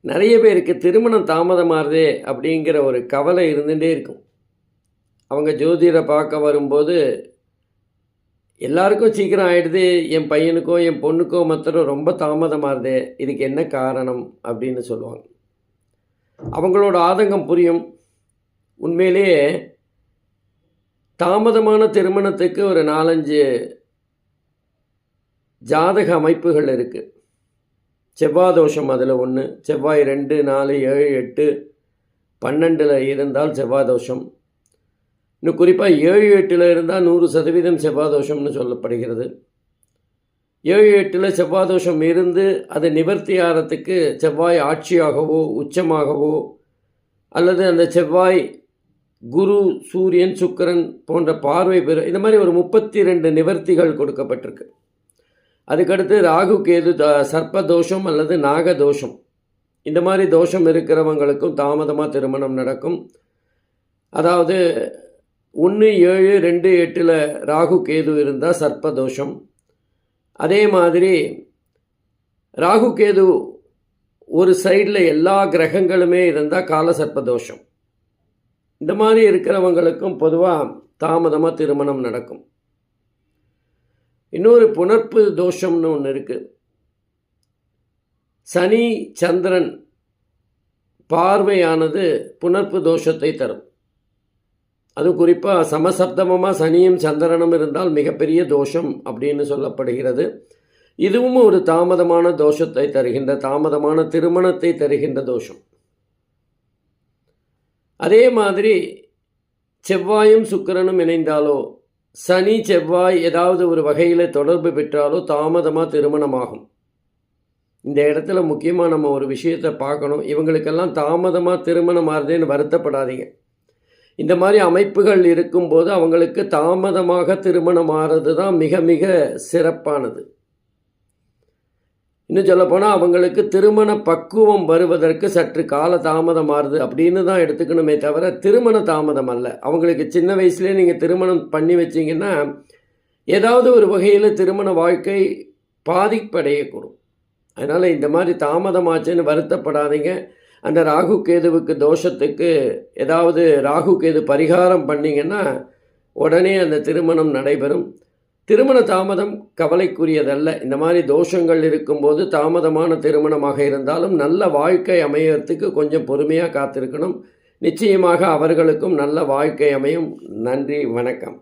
நிறைய பேருக்கு திருமணம் தாமதமாகுதே அப்படிங்கிற ஒரு கவலை இருந்துகிட்டே இருக்கும். அவங்க ஜோதிடரை பார்க்க வரும்போது எல்லாருக்கும் சீக்கிரம் ஆகிடுது என் பையனுக்கோ என் பொண்ணுக்கோ மாத்திரம் ரொம்ப தாமதமாகுது இதுக்கு என்ன காரணம் அப்படின்னு சொல்லுவாங்க. அவங்களோட ஆதங்கம் புரியும். உண்மையிலேயே தாமதமான திருமணத்துக்கு ஒரு நாலஞ்சு ஜாதக அமைப்புகள் இருக்குது செவ்வாய் தோஷம் அதில் ஒன்று செவ்வாய் ரெண்டு நாலு ஏழு எட்டு பன்னெண்டில் இருந்தால் செவ்வாய் தோஷம். இன்னும் குறிப்பாக ஏழு எட்டில் இருந்தால் நூறு சதவீதம் செவ்வாய் தோஷம்னு சொல்லப்படுகிறது. ஏழு எட்டில் செவ்வாய் தோஷம் இருந்து அது நிவர்த்தி ஆகிறதுக்கு செவ்வாய் ஆட்சியாகவோ உச்சமாகவோ அல்லது அந்த செவ்வாய் குரு சூரியன் சுக்கரன் போன்ற பார்வை பெற இந்த மாதிரி ஒரு முப்பத்தி ரெண்டு நிவர்த்திகள் கொடுக்கப்பட்டிருக்கு. அதுக்கடுத்து ராகு கேது சர்ப்ப தோஷம் அல்லது நாக தோஷம் இந்த மாதிரி தோஷம் இருக்கிறவங்களுக்கும் தாமதமாக திருமணம் நடக்கும். அதாவது ஒன்று ஏழு ரெண்டு எட்டில் ராகு கேது இருந்தால் சர்ப்ப தோஷம் அதே மாதிரி ராகு கேது ஒரு சைடில் எல்லா கிரகங்களுமே இருந்தால் கால சர்ப்ப தோஷம் இந்த மாதிரி இருக்கிறவங்களுக்கும் பொதுவாக தாமதமாக திருமணம் நடக்கும். இன்னொரு புணர்ப்பு தோஷம்னு ஒன்று இருக்குது சனி சந்திரன் பார்வையானது புணர்ப்பு தோஷத்தை தரும். அது குறிப்பாக சமசப்தமமாக சனியும் சந்திரனும் இருந்தால் மிகப்பெரிய தோஷம் அப்படின்னு சொல்லப்படுகிறது. இதுவும் ஒரு தாமதமான தோஷத்தை தருகின்ற தாமதமான திருமணத்தை தருகின்ற தோஷம். அதே மாதிரி செவ்வாயும் சுக்கிரனும் இணைந்தாலோ சனி செவ்வாய் ஏதாவது ஒரு வகையில் தொடர்பு பெற்றாலோ தாமதமாக திருமணமாகும். இந்த இடத்துல முக்கியமாக நம்ம ஒரு விஷயத்தை பார்க்கணும். இவங்களுக்கெல்லாம் தாமதமாக திருமணம் ஆறுதுன்னு வருத்தப்படாதீங்க. இந்த மாதிரி அமைப்புகள் இருக்கும்போது அவங்களுக்கு தாமதமாக திருமணம் ஆகிறது தான் மிக மிக சிறப்பானது. இன்னும் சொல்லப்போனால் அவங்களுக்கு திருமண பக்குவம் வருவதற்கு சற்று கால தாமதம் ஆறுது. அப்படின்னு தான் எடுத்துக்கணுமே தவிர திருமண தாமதம் அல்ல. அவங்களுக்கு சின்ன வயசுலேயே நீங்கள் திருமணம் பண்ணி வச்சிங்கன்னா ஏதாவது ஒரு வகையில் திருமண வாழ்க்கை பாதிப்படையக்கூடும். அதனால் இந்த மாதிரி தாமதமாச்சுன்னு வருத்தப்படாதீங்க. அந்த ராகு கேதுவுக்கு தோஷத்துக்கு ஏதாவது ராகு கேது பரிகாரம் பண்ணிங்கன்னா உடனே அந்த திருமணம் நடைபெறும். திருமண தாமதம் கவலைக்குரியதல்ல. இந்த மாதிரி தோஷங்கள் இருக்கும்போது தாமதமான திருமணமாக இருந்தாலும் நல்ல வாழ்க்கை அமையறதுக்கு கொஞ்சம் பொறுமையாக காத்திருக்கணும். நிச்சயமாக அவர்களுக்கும் நல்ல வாழ்க்கை அமையும். நன்றி வணக்கம்.